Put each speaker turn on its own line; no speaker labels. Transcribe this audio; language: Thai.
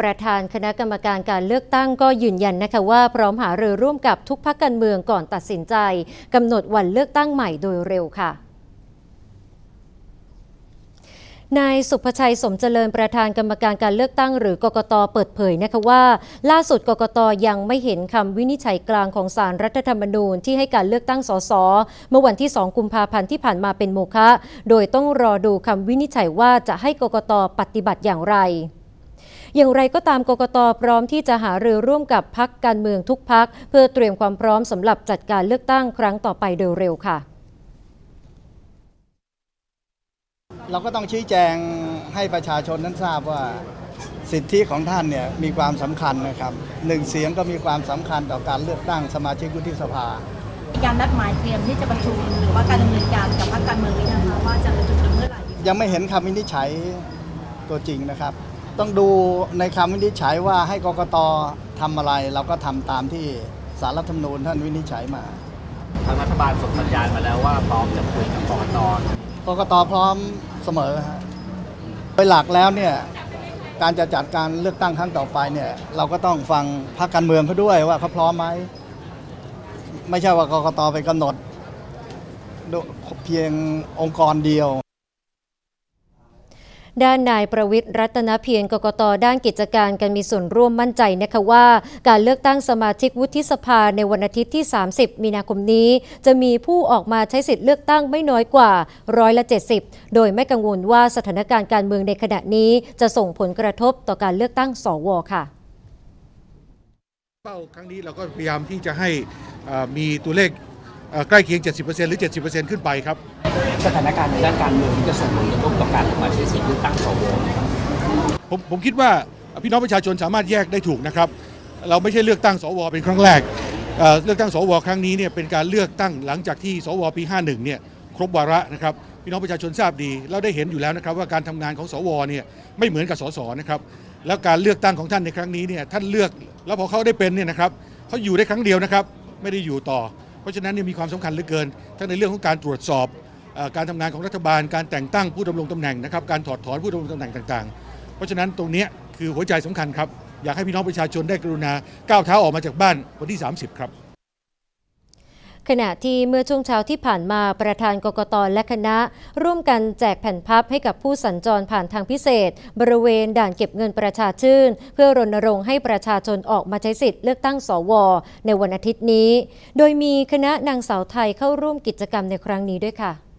ประธานคณะกรรมการการเลือกตั้งก็ยืนยันนะคะว่าพร้อมหารือร่วมกับทุกพักการเมืองก่อนตัดสินใจกำหนดวันเลือกตั้งใหม่โดยเร็วค่ะนายสุภชัยสมเจริญประธานกรรมการการเลือกตั้งหรือกกตเปิดเผยนะคะว่า ล่าสุดกกตยังไม่เห็นคำวินิจฉัยกลางของสารรัฐธรรมนูญที่ให้การเลือกตั้งสสเมื่อวันที่ 2 กุมภาพันธ์ที่ผ่านมาเป็นโมฆะโดยต้องรอดูคำวินิจฉัยว่าจะให้กกตปฏิบัติอย่างไร อย่างไรก็ตามกกตพร้อมที่จะหารือร่วมกับพักการเมืองทุกพักเพื่อเตรียมความพร้อมสำหรับจัดการเลือกตั้งครั้งต่อไปโดยเร็วค่ะ
เราก็ต้องชี้แจงให้ประชาชนนั้นทราบว่าสิทธิของท่านเนี่ยมีความสำคัญนะครับหนึ่งเสียงก็มีความสำคัญต่อการเลือกตั้งสมาชิกวุฒิสภา
มีการนัดหมายเตรียมที่จะประชุมหรือว่าการดำเนินการกับพรรคการเมืองนี้นะคะว่าจะประชุมกันเมื่อไหร่
ยังไม่เห็นคำวินิจฉัยตัวจริงนะครับ ต้องดูในคำวินิจฉัยว่าให้กกตทำอะไรเราก็ทำตามที่สารรัฐธรรมนูญท่านวินิจฉัยมา
ทางรัฐบาลส่งสัญญาณมาแล้วว่าพร้อมจะคุยกับกกต
กกตพร้อมเสมอฮะโดยหลักแล้วเนี่ยการจะจัดการเลือกตั้งครั้งต่อไปเนี่ยเราก็ต้องฟังพรรคการเมืองเขาด้วยว่าเขาพร้อมไหมไม่ใช่ว่ากกตไปกำหนดโดยเพียงองค์กรเดียว
ด้านนายประวิทย์รัตนเพียรกกตด้านกิจการการมีส่วนร่วมมั่นใจนะคะว่า การเลือกตั้งสมาชิกวุฒิสภาในวันอาทิตย์ที่ 30 มีนาคมนี้ จะมีผู้ออกมาใช้สิทธิ์เลือกตั้งไม่น้อยกว่าร้อยละ70 โดยไม่กังวลว่าสถานการณ์การเมืองในขณะนี้ จะส่งผลกระทบต่อการเลือกตั้งสวค่ะ
เป้าครั้งนี้เราก็พยายามที่จะให้มีตัวเลขใกล้เคียง 70%หรือ 70%ขึ้นไปครับ
สถานการณ์ในด้านการเมืองที่จะส่งผลกระทบต่อการมาใช้สิทธิ์เลือกตั้งสว
ผมผมคิดว่าพี่น้องประชาชนสามารถแยกได้ถูกนะครับ เราไม่ใช่เลือกตั้งสวเป็นครั้งแรกเเลือกตั้งสวครั้งนี้เนี่ยเป็นการเลือกตั้งหลังจากที่สวปี 51 เนี่ยครบวาระนะครับพี่น้องประชาชนทราบดีเราได้เห็นอยู่แล้วนะครับว่าการทำงานของสวเนี่ยไม่เหมือนกับสสนะครับแล้วการเลือกตั้งของท่านในครั้งนี้เนี่ยท่านเลือกแล้วพอเขาได้เป็นเนี่ยนะครับเขาอยู่ได้ครั้งเดียวนะครับไม่ได้อยู่ต่อ เพราะฉะนั้นเนี่ยมีความสำคัญเหลือเกินทั้งในเรื่องของการตรวจสอบ การทำงานของรัฐบาล การแต่งตั้งผู้ดำรงตำแหน่งนะครับการถอดถอนผู้ดำรงตำแหน่งต่างๆ เพราะฉะนั้นตรงนี้คือหัวใจสำคัญครับ อยากให้พี่น้องประชาชนได้กรุณาก้าวเท้าออกมาจากบ้านวันที่ 30 ครับ
ขณะที่เมื่อช่วงเช้าที่ผ่านมาประธานกกตและคณะ ร่วมกันแจกแผ่นพับให้กับผู้สัญจรผ่านทางพิเศษ บริเวณด่านเก็บเงินประชาชื่น เพื่อรณรงค์ให้ประชาชนออกมาใช้สิทธิ์เลือกตั้งสว ในวันอาทิตย์นี้ โดยมีคณะนางสาวไทยเข้าร่วมกิจกรรมในครั้งนี้ด้วยค่ะ